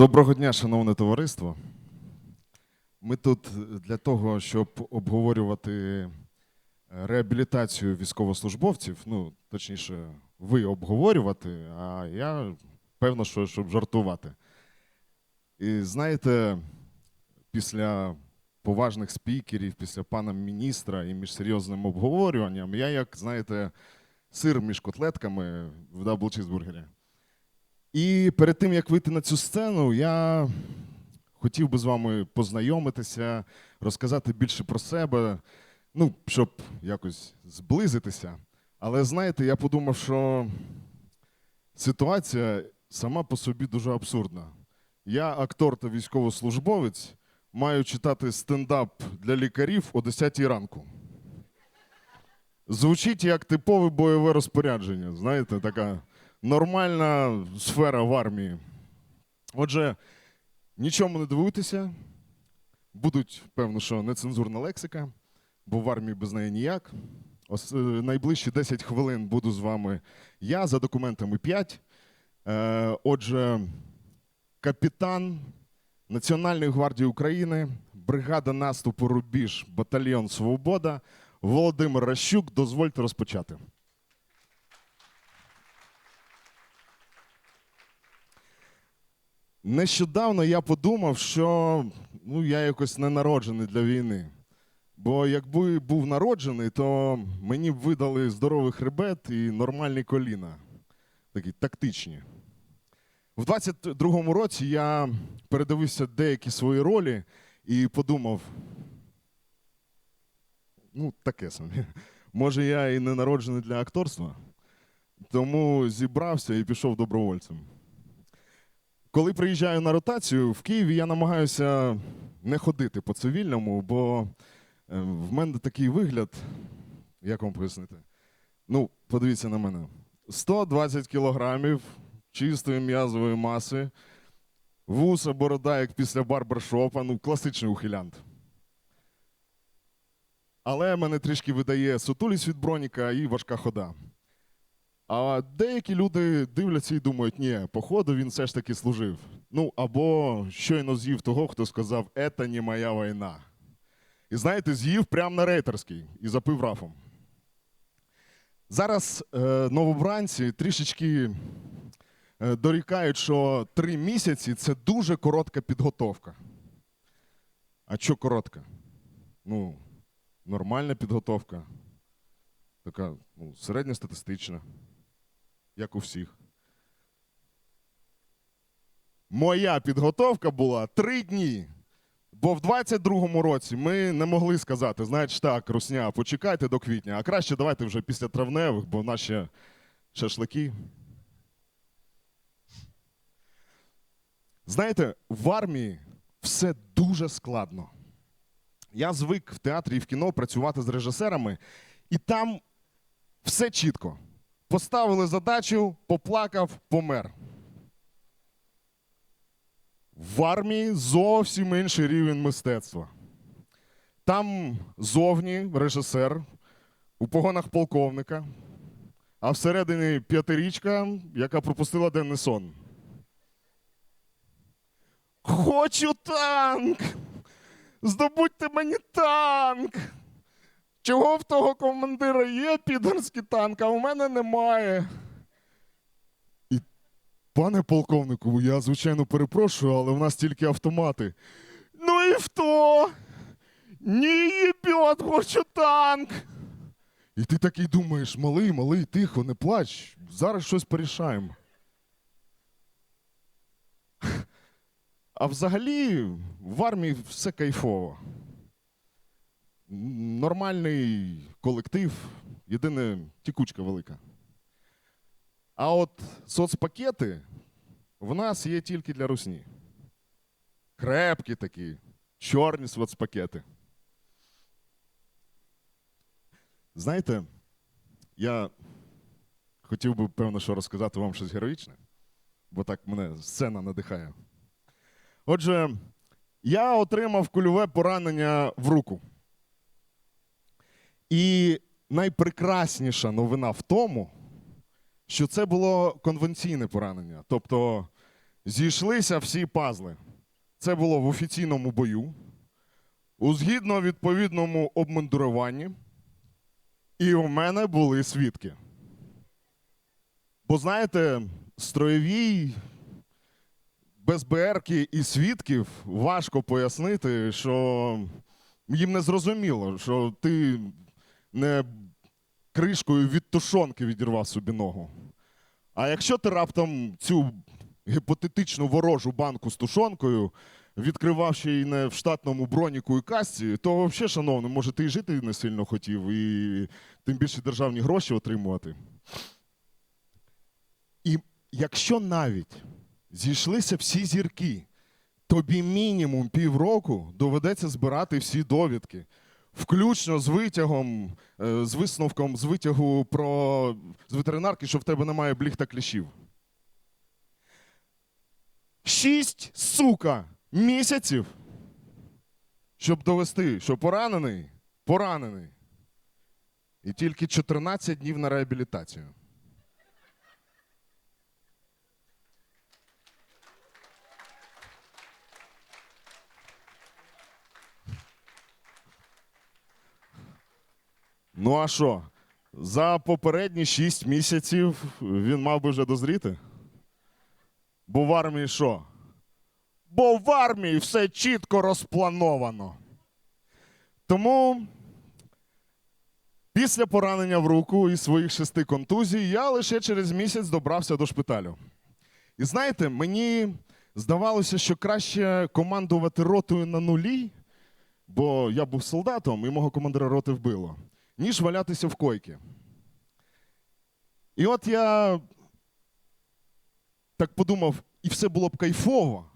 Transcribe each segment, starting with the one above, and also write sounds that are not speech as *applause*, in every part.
Доброго дня, шановне товариство. Ми тут для того, щоб обговорювати е, реабілітацію військовослужбовців. Ну, точніше, ви обговорювати, а я певно, що щоб жартувати. І знаєте, після поважних спікерів, після пана міністра і між серйозним обговорюванням, я, як знаєте, сир між котлетками в даблчізбургері. І перед тим, як вийти на цю сцену, я хотів би з вами познайомитися, розказати більше про себе, ну, щоб якось зблизитися. Але знаєте, я подумав, що ситуація сама по собі дуже абсурдна. Я актор та військовослужбовець, маю читати стендап для лікарів о 10 ранку. Звучить як типове бойове розпорядження, знаєте, така нормальна сфера в армії. Отже, нічому не дивуйтеся. Будуть, певно, що нецензурна лексика, бо в армії без неї ніяк. Ос- е, найближчі 10 хвилин буду з вами я, за документами 5. Е, отже, капітан Національної гвардії України, бригада наступу Рубіж, батальйон Свобода, Володимир Ращук. Дозвольте розпочати. Нещодавно я подумав, що ну, я якось не народжений для війни. Бо якби був народжений, то мені б видали здоровий хребет і нормальні коліна, такі тактичні. В 22-му році я передивився деякі свої ролі і подумав: ну, таке собі. Може, я і не народжений для акторства, тому зібрався і пішов добровольцем. Коли приїжджаю на ротацію в Києві, я намагаюся не ходити по цивільному, бо е, в мене такий вигляд, як вам пояснити? Ну, подивіться на мене: 120 кілограмів чистої м'язової маси, вуса, борода, як після барбершопа, ну, класичний ухилянт. Але мене трішки видає сутулість від броніка і важка хода. А деякі люди дивляться і думають, ні, походу він все ж таки служив. Ну, або щойно з'їв того, хто сказав, «Ета не моя війна. І знаєте, з'їв прямо на рейтерський і запив рафом. Зараз е, новобранці трішечки е, дорікають, що три місяці це дуже коротка підготовка. А що коротка? Ну, нормальна підготовка. Така ну, середньостатистична як у всіх. Моя підготовка була три дні. Бо в 22-му році ми не могли сказати, знаєш так, русня, почекайте до квітня, а краще давайте вже після травневих, бо в нас ще шашлики. Знаєте, в армії все дуже складно. Я звик в театрі і в кіно працювати з режисерами, і там все чітко. Поставили задачу, поплакав, помер. В армії зовсім інший рівень мистецтва. Там зовні режисер у погонах полковника, а всередині п'ятирічка, яка пропустила денний сон. Хочу танк! Здобудьте мені танк! Чого в того командира є підерський танк, а у мене немає. І, пане полковнику, я звичайно перепрошую, але в нас тільки автомати. Ну і хто? Ні, їбьот, хочу танк. І ти такий думаєш, малий, малий, тихо, не плач, зараз щось порішаємо. А взагалі в армії все кайфово нормальний колектив, єдине тікучка велика. А от соцпакети в нас є тільки для русні. Крепкі такі, чорні соцпакети. Знаєте, я хотів би, певно, що розказати вам щось героїчне, бо так мене сцена надихає. Отже, я отримав кульове поранення в руку. І найпрекрасніша новина в тому, що це було конвенційне поранення. Тобто зійшлися всі пазли. Це було в офіційному бою, у згідно відповідному обмундируванні, і у мене були свідки. Бо знаєте, строєвій без БРки і свідків важко пояснити, що їм не зрозуміло, що ти не кришкою від тушонки відірвав собі ногу. А якщо ти раптом цю гіпотетичну ворожу банку з тушонкою відкривав ще й не в штатному броніку і касці, то взагалі, шановний, може, ти і жити не сильно хотів, і тим більше державні гроші отримувати. І якщо навіть зійшлися всі зірки, тобі мінімум півроку доведеться збирати всі довідки, включно з витягом, е, з висновком з витягу про з ветеринарки, що в тебе немає бліг та кліщів. Шість, сука, місяців, щоб довести, що поранений, поранений. І тільки 14 днів на реабілітацію. Ну а що? За попередні 6 місяців він мав би вже дозріти? Бо в армії що? Бо в армії все чітко розплановано. Тому після поранення в руку і своїх шести контузій я лише через місяць добрався до шпиталю. І знаєте, мені здавалося, що краще командувати ротою на нулі, бо я був солдатом і мого командира роти вбило, ніж валятися в койки. І от я так подумав, і все було б кайфово,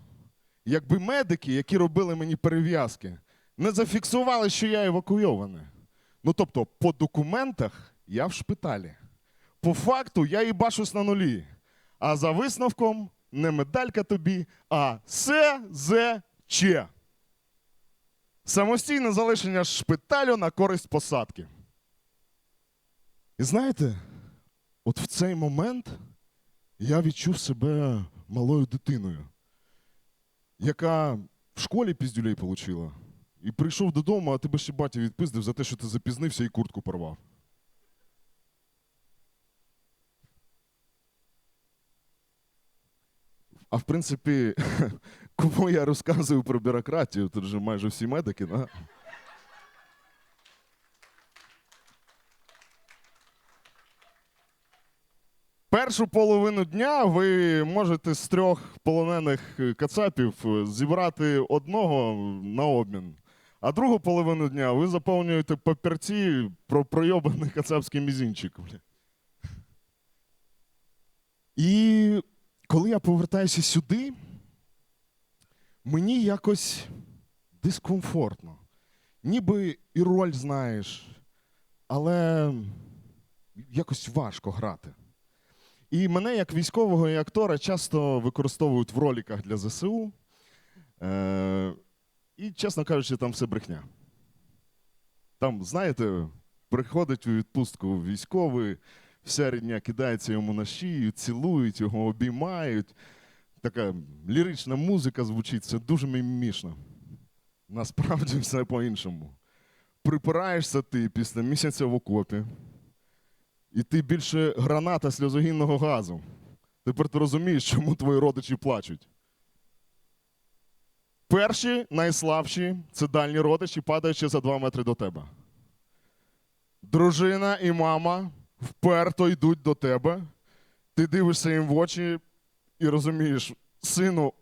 якби медики, які робили мені перев'язки, не зафіксували, що я евакуйований. Ну тобто, по документах я в шпиталі. По факту я їбашусь на нулі. А за висновком не медалька тобі, а СЗЧ. Самостійне залишення шпиталю на користь посадки. І знаєте, от в цей момент я відчув себе малою дитиною, яка в школі піздюлей отримала. І прийшов додому, а тебе ще батя відпиздив за те, що ти запізнився і куртку порвав. А в принципі, *laughs* кому я розказую про бюрократію, тут же майже всі медики, да? Першу половину дня ви можете з трьох полонених е, кацапів е, зібрати одного на обмін. А другу половину дня ви заповнюєте папірці про пройобаний кацапський мізинчик. бля. І коли я повертаюся сюди, мені якось дискомфортно. Ніби і роль знаєш, але якось важко грати. І мене, як військового і актора, часто використовують в роліках для ЗСУ. Е- і, чесно кажучи, там все брехня. Там, знаєте, приходить у відпустку військовий, вся рідня кидається йому на шию, цілують його, обіймають. Така лірична музика звучить, це дуже мімішно. Насправді все по-іншому. Припираєшся ти після місяця в окопі, і ти більше граната сльозогінного газу. Тепер ти розумієш, чому твої родичі плачуть. Перші, найслабші це дальні родичі, падаючи за два метри до тебе. Дружина і мама вперто йдуть до тебе. Ти дивишся їм в очі і розумієш, сину,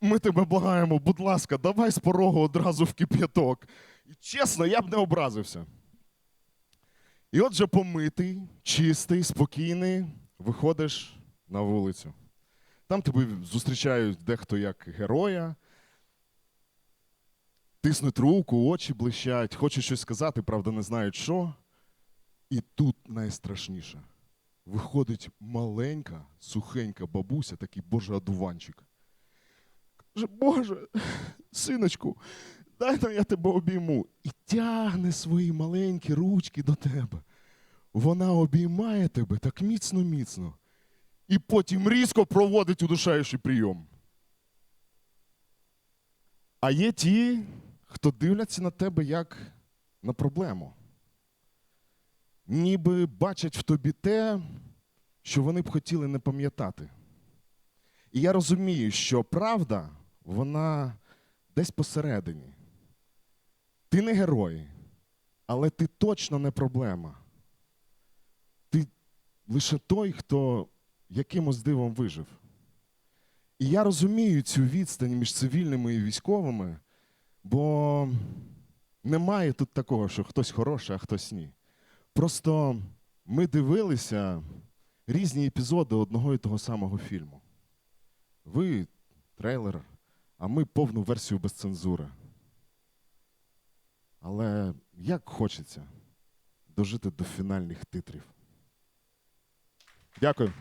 ми тебе благаємо, будь ласка, давай з порогу одразу в кип'яток. І чесно, я б не образився. І отже, помитий, чистий, спокійний, виходиш на вулицю. Там тебе зустрічають дехто як героя, тиснуть руку, очі блищать, хочуть щось сказати, правда, не знають що. І тут найстрашніше. Виходить маленька, сухенька бабуся, такий боже одуванчик. Каже, Боже, синочку, дай нам я тебе обійму. І тягне свої маленькі ручки до тебе. Вона обіймає тебе так міцно-міцно. і потім різко проводить удушаючий прийом. А є ті, хто дивляться на тебе як на проблему. Ніби бачать в тобі те, що вони б хотіли не пам'ятати. І я розумію, що правда, вона десь посередині. Ти не герой, але ти точно не проблема. Ти лише той, хто якимось дивом вижив. І я розумію цю відстань між цивільними і військовими, бо немає тут такого, що хтось хороший, а хтось ні. Просто ми дивилися різні епізоди одного і того самого фільму. Ви трейлер, а ми повну версію без цензури. Але як хочеться дожити до фінальних титрів. Дякую.